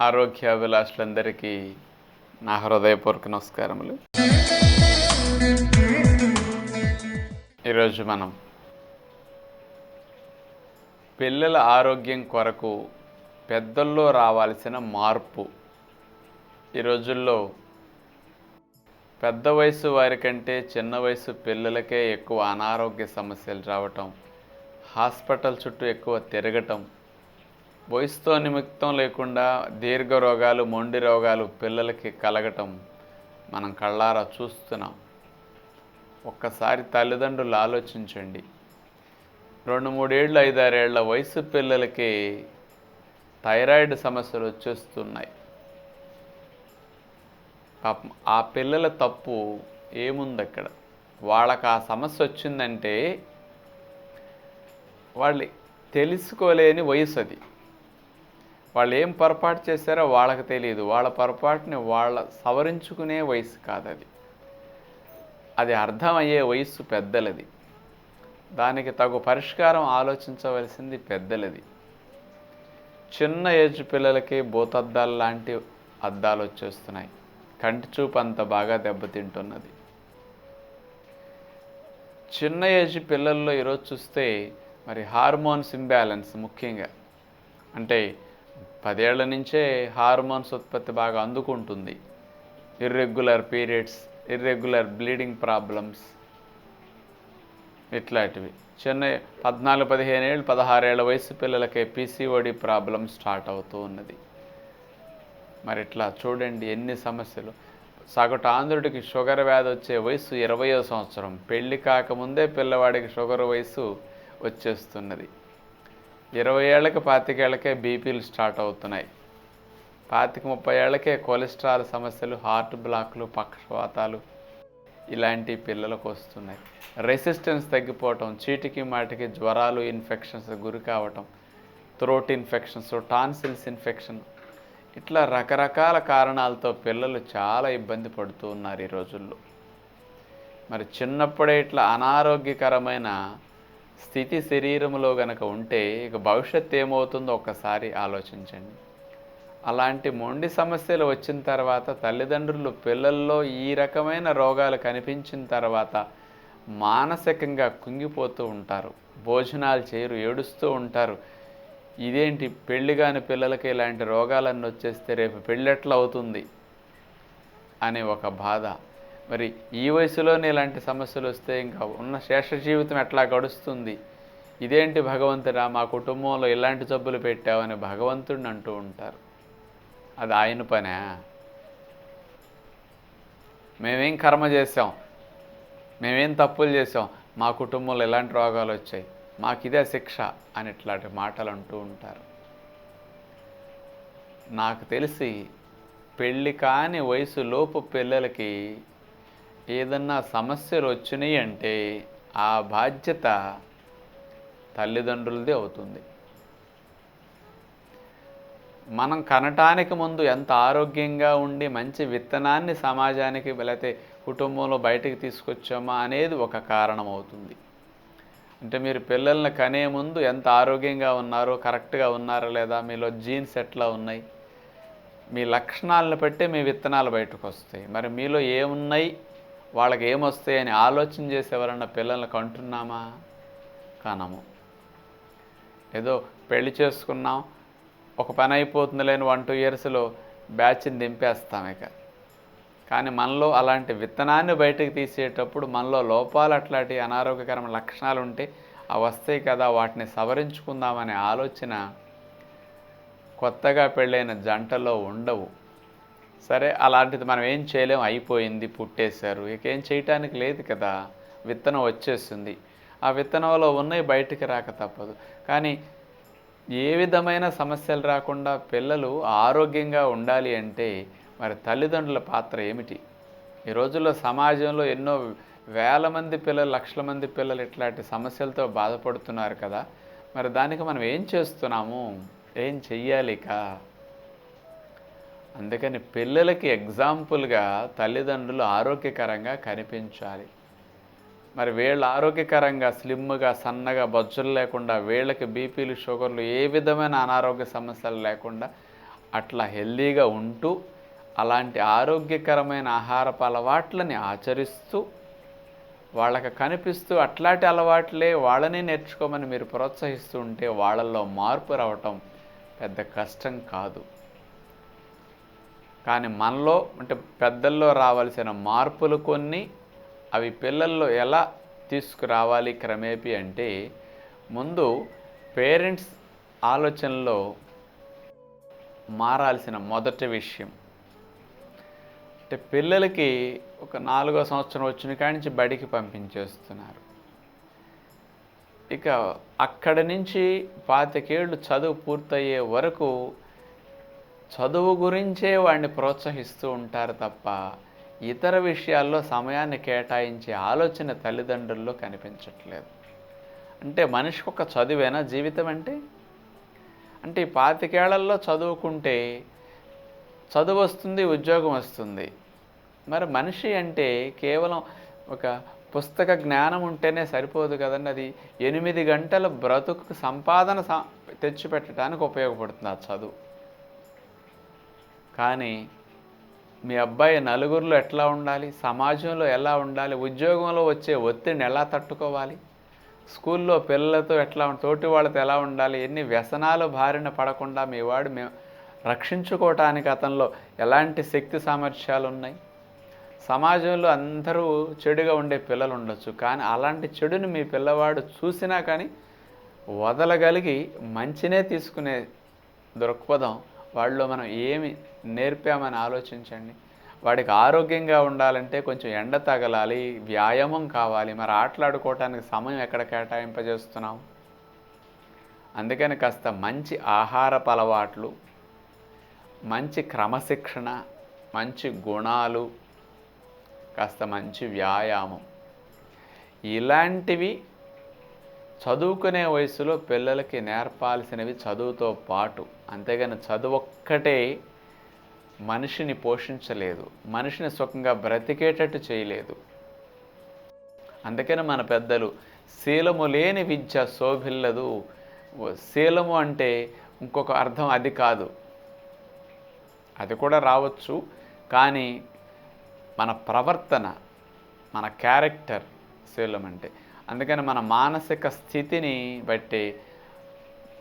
ఆరోగ్యాభిలాషులందరికీ నా హృదయపూర్వక నమస్కారములు. ఈరోజు మనం పిల్లల ఆరోగ్యం కొరకు పెద్దల్లో రావాల్సిన మార్పు. ఈ రోజుల్లో పెద్ద వయసు వారికంటే చిన్న వయసు పిల్లలకే ఎక్కువ అనారోగ్య సమస్యలు రావటం హాస్పిటల్ చుట్టూ ఎక్కువ తిరగటం వయసుతో నిమిత్తం లేకుండా దీర్ఘ రోగాలు మొండి రోగాలు పిల్లలకి కలగటం మనం కళ్ళారా చూస్తున్నాం. ఒక్కసారి తల్లిదండ్రులు ఆలోచించండి. రెండు మూడేళ్ళు ఐదారేళ్ళ వయసు పిల్లలకి థైరాయిడ్ సమస్యలు వచ్చేస్తున్నాయి. పాపం ఆ పిల్లల తప్పు ఏముంది అక్కడ వాళ్ళకి ఆ సమస్య వచ్చిందంటే వాళ్ళు తెలుసుకోలేని వయసు అది. వాళ్ళు ఏం పొరపాటు చేశారో వాళ్ళకి తెలియదు. వాళ్ళ పొరపాటుని వాళ్ళ సవరించుకునే వయసు కాదు అది. అది అర్థమయ్యే వయస్సు పెద్దలది. దానికి తగు పరిష్కారం ఆలోచించవలసింది పెద్దలది. చిన్న ఏజ్ పిల్లలకి భూతద్దాలు లాంటి అద్దాలు వచ్చేస్తున్నాయి. కంటి చూపు అంత బాగా దెబ్బతింటున్నది. చిన్న ఏజ్ పిల్లల్లో ఈరోజు చూస్తే మరి హార్మోన్స్ ఇంబ్యాలెన్స్ ముఖ్యంగా. అంటే పదేళ్ళ నుంచే హార్మోన్స్ ఉత్పత్తి బాగా అందుకుంటుంది. Irregular periods irregular bleeding problems ఇట్లాంటివి. చిన్న పద్నాలుగు పదిహేను ఏళ్ళు పదహారేళ్ళ వయసు పిల్లలకే పీసీఓడి ప్రాబ్లం స్టార్ట్ అవుతూ ఉన్నది. మరి ఇట్లా చూడండి ఎన్ని సమస్యలు. సగటు ఆంధ్రుడికి షుగర్ వ్యాధి వచ్చే వయసు ఇరవయో సంవత్సరం. పెళ్ళి కాకముందే పిల్లవాడికి షుగర్ వయసు వచ్చేస్తున్నది. ఇరవై ఏళ్ళకి పాతికేళ్ళకే బీపీలు స్టార్ట్ అవుతున్నాయి. పాతిక ముప్పై ఏళ్ళకే కొలెస్ట్రాల్ సమస్యలు హార్ట్ బ్లాక్లు పక్షవాతాలు ఇలాంటి పిల్లలకు వస్తున్నాయి. రెసిస్టెన్స్ తగ్గిపోవటం చీటికి మాటికి జ్వరాలు ఇన్ఫెక్షన్స్ గురి కావటం థ్రోట్ ఇన్ఫెక్షన్స్ టాన్సిల్స్ ఇన్ఫెక్షన్ ఇట్లా రకరకాల కారణాలతో పిల్లలు చాలా ఇబ్బంది పడుతూ ఉన్నారు ఈ రోజుల్లో. మరి చిన్నప్పుడే ఇట్లా అనారోగ్యకరమైన స్థితి శరీరంలో గనక ఉంటే ఇక భవిష్యత్తు ఏమవుతుందో ఒక్కసారి ఆలోచించండి. అలాంటి మొండి సమస్యలు వచ్చిన తర్వాత తల్లిదండ్రులు పిల్లల్లో ఈ రకమైన రోగాలు కనిపించిన తర్వాత మానసికంగా కుంగిపోతూ ఉంటారు. భోజనాలు చేయరు ఏడుస్తూ ఉంటారు. ఇదేంటి? పెళ్ళి కాని పిల్లలకి ఇలాంటి రోగాలన్నీ వచ్చేస్తే రేపు పెళ్ళెట్లా అవుతుంది? అనే ఒక బాధ. మరి ఈ వయసులోనే ఇలాంటి సమస్యలు వస్తే ఇంకా ఉన్న శేష జీవితం ఎట్లా గడుస్తుంది? ఇదేంటి భగవంతుడా? మా కుటుంబంలో ఇలాంటి జబ్బులు పెట్టావని భగవంతుడిని అంటూ ఉంటారు. అది ఆయన పనే. మేమేం కర్మ చేసాం మేమేం తప్పులు చేసాం మా కుటుంబంలో ఎలాంటి రోగాలు వచ్చాయి. మాకు ఇదే శిక్ష అని ఇట్లాంటి మాటలు అంటూ ఉంటారు. నాకు తెలిసి పెళ్ళి కాని వయసు లోపు పిల్లలకి ఏదన్నా సమస్యలు వచ్చినాయి అంటే ఆ బాధ్యత తల్లిదండ్రులదే అవుతుంది. మనం కనటానికి ముందు ఎంత ఆరోగ్యంగా ఉండి మంచి విత్తనాన్ని సమాజానికి లేకపోతే కుటుంబంలో బయటకు తీసుకొచ్చామా అనేది ఒక కారణం అవుతుంది. అంటే మీరు పిల్లల్ని కనే ముందు ఎంత ఆరోగ్యంగా ఉన్నారో కరెక్ట్గా ఉన్నారా లేదా మీలో జీన్స్ ఎట్లా ఉన్నాయి మీ లక్షణాలను బట్టే మీ విత్తనాలు బయటకు వస్తాయి మరి మీలో ఏమున్నాయి వాళ్ళకి ఏమొస్తాయని ఆలోచన చేసి ఎవరన్నా పిల్లల్ని కంటున్నామా? కనము. ఏదో పెళ్ళి చేసుకున్నాం ఒక పని అయిపోతుంది లేని వన్ టూ ఇయర్స్లో బ్యాచ్ని దింపేస్తాం ఇక. కానీ మనలో అలాంటి విత్తనాన్ని బయటకు తీసేటప్పుడు మనలో లోపాలు అట్లాంటి అనారోగ్యకరమైన లక్షణాలు ఉంటే అవి వస్తాయి కదా వాటిని సవరించుకుందామనే ఆలోచన కొత్తగా పెళ్ళైన జంటలో ఉండవు. సరే అలాంటిది మనం ఏం చేయలేం. అయిపోయింది పుట్టేశారు. ఇక ఏం చేయటానికి లేదు కదా. విత్తనం వచ్చేస్తుంది ఆ విత్తనంలో ఉన్నాయి బయటికి రాక తప్పదు. కానీ ఏ విధమైన సమస్యలు రాకుండా పిల్లలు ఆరోగ్యంగా ఉండాలి అంటే మరి తల్లిదండ్రుల పాత్ర ఏమిటి? ఈ రోజుల్లో సమాజంలో ఎన్నో వేల మంది పిల్లలు లక్షల మంది పిల్లలు ఇట్లాంటి సమస్యలతో బాధపడుతున్నారు కదా. మరి దానికి మనం ఏం చేస్తున్నాము? ఏం చెయ్యాలిక? అందుకని పిల్లలకి ఎగ్జాంపుల్గా తల్లిదండ్రులు ఆరోగ్యకరంగా కనిపించాలి. మరి వీళ్ళు ఆరోగ్యకరంగా స్లిమ్గా సన్నగా బొజ్జలు లేకుండా వీళ్ళకి బీపీలు షుగర్లు ఏ విధమైన అనారోగ్య సమస్యలు లేకుండా అట్లా హెల్దీగా ఉంటూ అలాంటి ఆరోగ్యకరమైన ఆహారపు అలవాట్లని ఆచరిస్తూ వాళ్ళకి కనిపిస్తూ అట్లాంటి అలవాట్లే వాళ్ళని నేర్చుకోమని మీరు ప్రోత్సహిస్తూ ఉంటే వాళ్ళల్లో మార్పు రావటం పెద్ద కష్టం కాదు. కానీ మనలో అంటే పెద్దల్లో రావాల్సిన మార్పులు కొన్ని అవి పిల్లల్లో ఎలా తీసుకురావాలి క్రమేపీ అంటే ముందు పేరెంట్స్ ఆలోచనలో మారాల్సిన మొదటి విషయం. అంటే పిల్లలకి ఒక నాలుగో సంవత్సరం వచ్చిన కాడి నుంచి బడికి పంపించేస్తున్నారు. ఇక అక్కడి నుంచి పాతికేళ్ళు చదువు పూర్తయ్యే వరకు చదువు గురించే వాడిని ప్రోత్సహిస్తూ ఉంటారు తప్ప ఇతర విషయాల్లో సమయాన్ని కేటాయించే ఆలోచన తల్లిదండ్రుల్లో కనిపించట్లేదు. అంటే మనిషికి ఒక చదువేనా జీవితం అంటే? అంటే ఈ పాతికేళ్ళలో చదువుకుంటే చదువు వస్తుంది ఉద్యోగం వస్తుంది. మరి మనిషి అంటే కేవలం ఒక పుస్తక జ్ఞానం ఉంటేనే సరిపోదు కదండి. అది ఎనిమిది గంటల బ్రతుకు సంపాదన స- తెచ్చిపెట్టడానికి ఉపయోగపడుతుంది ఆ చదువు. కానీ మీ అబ్బాయి నలుగురిలో ఎట్లా ఉండాలి? సమాజంలో ఎలా ఉండాలి? ఉద్యోగంలో వచ్చే ఒత్తిడిని ఎలా తట్టుకోవాలి? స్కూల్లో పిల్లలతో ఎట్లా తోటి వాళ్ళతో ఎలా ఉండాలి? ఎన్ని వ్యసనాలు బారిన పడకుండా మీ వాడు మేము రక్షించుకోవటానికి అతనిలో ఎలాంటి శక్తి సామర్థ్యాలు ఉన్నాయి? సమాజంలో అందరూ చెడుగా ఉండే పిల్లలు ఉండొచ్చు కానీ అలాంటి చెడుని మీ పిల్లవాడు చూసినా కానీ వదలగలిగి మంచినే తీసుకునే దృక్పథం వాళ్ళలో మనం ఏమి నేర్పామని ఆలోచించండి. వాడికి ఆరోగ్యంగా ఉండాలంటే కొంచెం ఎండ తగలాలి వ్యాయామం కావాలి. మరి ఆటలాడుకోవటానికి సమయం ఎక్కడ కేటాయింపజేస్తున్నాం? అందుకని కాస్త మంచి ఆహారపు అలవాట్లు మంచి క్రమశిక్షణ మంచి గుణాలు కాస్త మంచి వ్యాయామం. ఇలాంటివి చదువుకునే వయసులో పిల్లలకి నేర్పాల్సినవి చదువుతో పాటు. అంతేగాని చదువు ఒక్కటే మనిషిని పోషించలేదు మనిషిని సుఖంగా బ్రతికేటట్టు చేయలేదు. అందుకని మన పెద్దలు శీలము లేని విద్య శోభిల్లదు. శీలము అంటే ఇంకొక అర్థం అది కాదు. అది కూడా రావచ్చు కానీ మన ప్రవర్తన మన క్యారెక్టర్ శీలం అంటే. అందుకని మన మానసిక స్థితిని బట్టి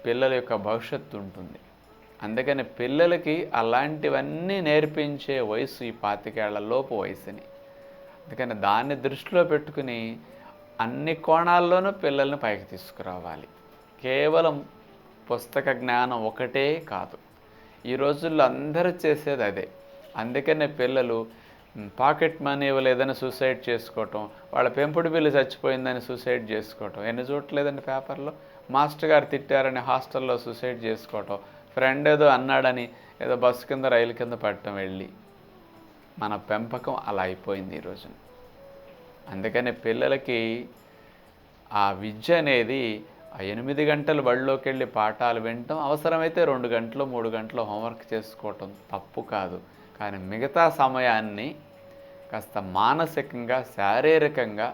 పిల్లల యొక్క భవిష్యత్తు ఉంటుంది. అందుకని పిల్లలకి అలాంటివన్నీ నేర్పించే వయసు ఈ పాతికేళ్ళలోపు వయసుని. అందుకని దాన్ని దృష్టిలో పెట్టుకుని అన్ని కోణాల్లోనూ పిల్లల్ని పైకి తీసుకురావాలి. కేవలం పుస్తక జ్ఞానం ఒకటే కాదు. ఈ రోజుల్లో అందరూ చేసేది అదే. అందుకనే పిల్లలు పాకెట్ మనీ ఇవ్వలేదని సూసైడ్ చేసుకోవటం వాళ్ళ పెంపుడు బిల్లు చచ్చిపోయిందని సూసైడ్ చేసుకోవటం ఎన్ని చూడలేదండి పేపర్లో? మాస్టర్ గారు తిట్టారని హాస్టల్లో సూసైడ్ చేసుకోవటం ఫ్రెండ్ ఏదో అన్నాడని ఏదో బస్సు కింద రైలు కింద పట్టడం వెళ్ళి మన పెంపకం అలా అయిపోయింది ఈరోజు అందుకని పిల్లలకి ఆ విద్య అనేది ఆ ఎనిమిది గంటలు బడిలోకి వెళ్ళి పాఠాలు వినటం అవసరమైతే రెండు గంటలు మూడు గంటలు హోంవర్క్ చేసుకోవటం తప్పు కాదు. కానీ మిగతా సమయాన్ని కాస్త మానసికంగా శారీరకంగా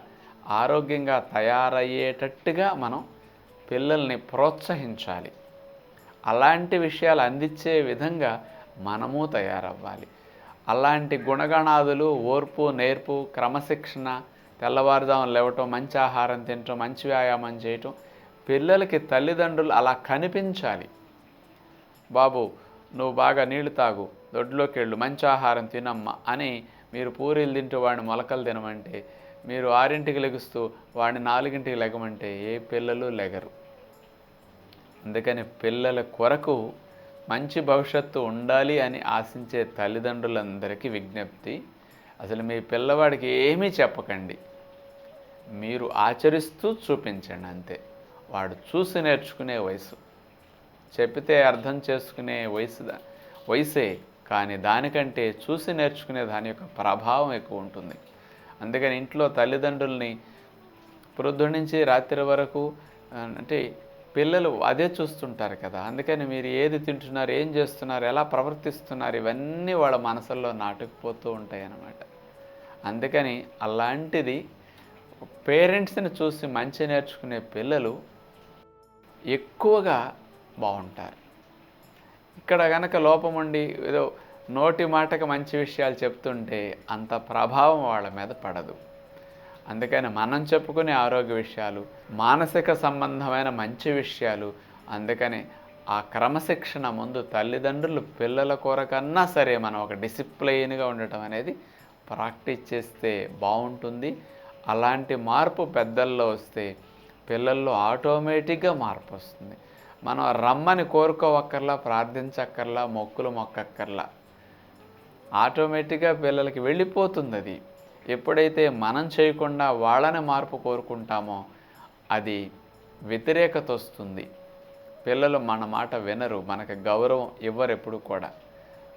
ఆరోగ్యంగా తయారయ్యేటట్టుగా మనం పిల్లల్ని ప్రోత్సహించాలి. అలాంటి విషయాలు అందించే విధంగా మనము తయారవ్వాలి. అలాంటి గుణగణాదులు ఓర్పు నేర్పు క్రమశిక్షణ తెల్లవారుజామున లేవటం మంచి ఆహారం తినటం మంచి వ్యాయామం చేయటం పిల్లలకి తల్లిదండ్రులు అలా కనిపించాలి. బాబు నువ్వు బాగా నీళ్ళు తాగు దొడ్లోకి వెళ్ళు మంచి ఆహారం తినమ్మా అని మీరు పూరీలు తింటూ వాడిని మొలకలు తినమంటే మీరు ఆరింటికి లెగుస్తూ వాడిని నాలుగింటికి లెగమంటే ఏ పిల్లలు లెగరు. అందుకని పిల్లల కొరకు మంచి భవిష్యత్తు ఉండాలి అని ఆశించే తల్లిదండ్రులందరికీ విజ్ఞప్తి. అసలు మీ పిల్లవాడికి ఏమీ చెప్పకండి. మీరు ఆచరిస్తూ చూపించండి అంతే. వాడు చూసి నేర్చుకునే వయసు. చెప్పితే అర్థం చేసుకునే వయసు వయసే కానీ దానికంటే చూసి నేర్చుకునే దాని యొక్క ప్రభావం ఎక్కువ ఉంటుంది. అందుకని ఇంట్లో తల్లిదండ్రుల్ని ప్రొద్దు నుంచి రాత్రి వరకు అంటే పిల్లలు అదే చూస్తుంటారు కదా. అందుకని మీరు ఏది తింటున్నారు ఏం చేస్తున్నారు ఎలా ప్రవర్తిస్తున్నారు ఇవన్నీ వాళ్ళ మనసుల్లో నాటుకుపోతూ ఉంటాయి అన్నమాట అందుకని అలాంటిది పేరెంట్స్ని చూసి మంచి నేర్చుకునే పిల్లలు ఎక్కువగా బాగుంటారు. ఇక్కడ కనుక లోపం ఉండి ఏదో నోటి మాటకు మంచి విషయాలు చెప్తుంటే అంత ప్రభావం వాళ్ళ మీద పడదు. అందుకని మనం చెప్పుకునే ఆరోగ్య విషయాలు మానసిక సంబంధమైన మంచి విషయాలు అందుకని ఆ క్రమశిక్షణ ముందు తల్లిదండ్రులు పిల్లల కొరకన్నా సరే మనం ఒక డిసిప్లైన్గా ఉండటం అనేది ప్రాక్టీస్ చేస్తే బాగుంటుంది. అలాంటి మార్పు పెద్దల్లో వస్తే పిల్లల్లో ఆటోమేటిక్గా మార్పు వస్తుంది. మనం రమ్మని కోరుకోవక్కర్లా ప్రార్థించక్కర్లా మొక్కులు మొక్కక్కర్లా ఆటోమేటిక్గా పిల్లలకి వెళ్ళిపోతుంది అది. ఎప్పుడైతే మనం చేయకుండా వాళ్ళని మార్పు కోరుకుంటామో అది వ్యతిరేకత వస్తుంది. పిల్లలు మన మాట వినరు మనకు గౌరవం ఇవ్వరు ఎప్పుడు కూడా.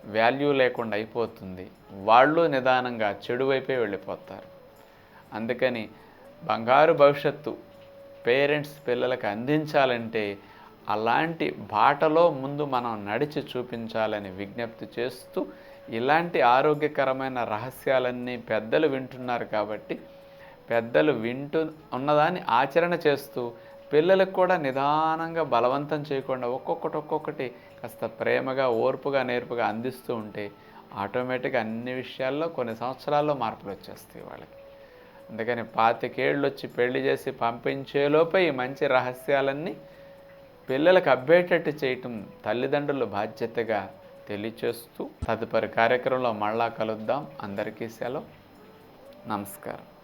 వాల్యూ లేకుండా అయిపోతుంది. వాళ్ళు నిదానంగా చెడు వైపే వెళ్ళిపోతారు. అందుకని బంగారు భవిష్యత్తు పేరెంట్స్ పిల్లలకు అందించాలంటే అలాంటి బాటలో ముందు మనం నడిచి చూపించాలని విజ్ఞప్తి చేస్తూ ఇలాంటి ఆరోగ్యకరమైన రహస్యాలన్నీ పెద్దలు వింటున్నారు కాబట్టి పెద్దలు వింటూ ఉన్నదాన్ని ఆచరణ చేస్తూ పిల్లలకు కూడా నిదానంగా బలవంతం చేయకుండా ఒక్కొక్కటి ఒక్కొక్కటి కాస్త ప్రేమగా ఓర్పుగా నేర్పుగా అందిస్తూ ఉంటే ఆటోమేటిక్గా అన్ని విషయాల్లో కొన్ని సంవత్సరాల్లో మార్పులు వచ్చేస్తాయి వాళ్ళకి. అందుకని పాతికేళ్ళు వచ్చి పెళ్ళి చేసి పంపించేలోపే ఈ మంచి రహస్యాలన్నీ పిల్లలకు అబ్బేటట్టు చేయటం తల్లిదండ్రుల బాధ్యతగా తెలియచేస్తూ తదుపరి కార్యక్రమంలో మళ్ళా కలుద్దాం. అందరికీ సెలవు. నమస్కారం.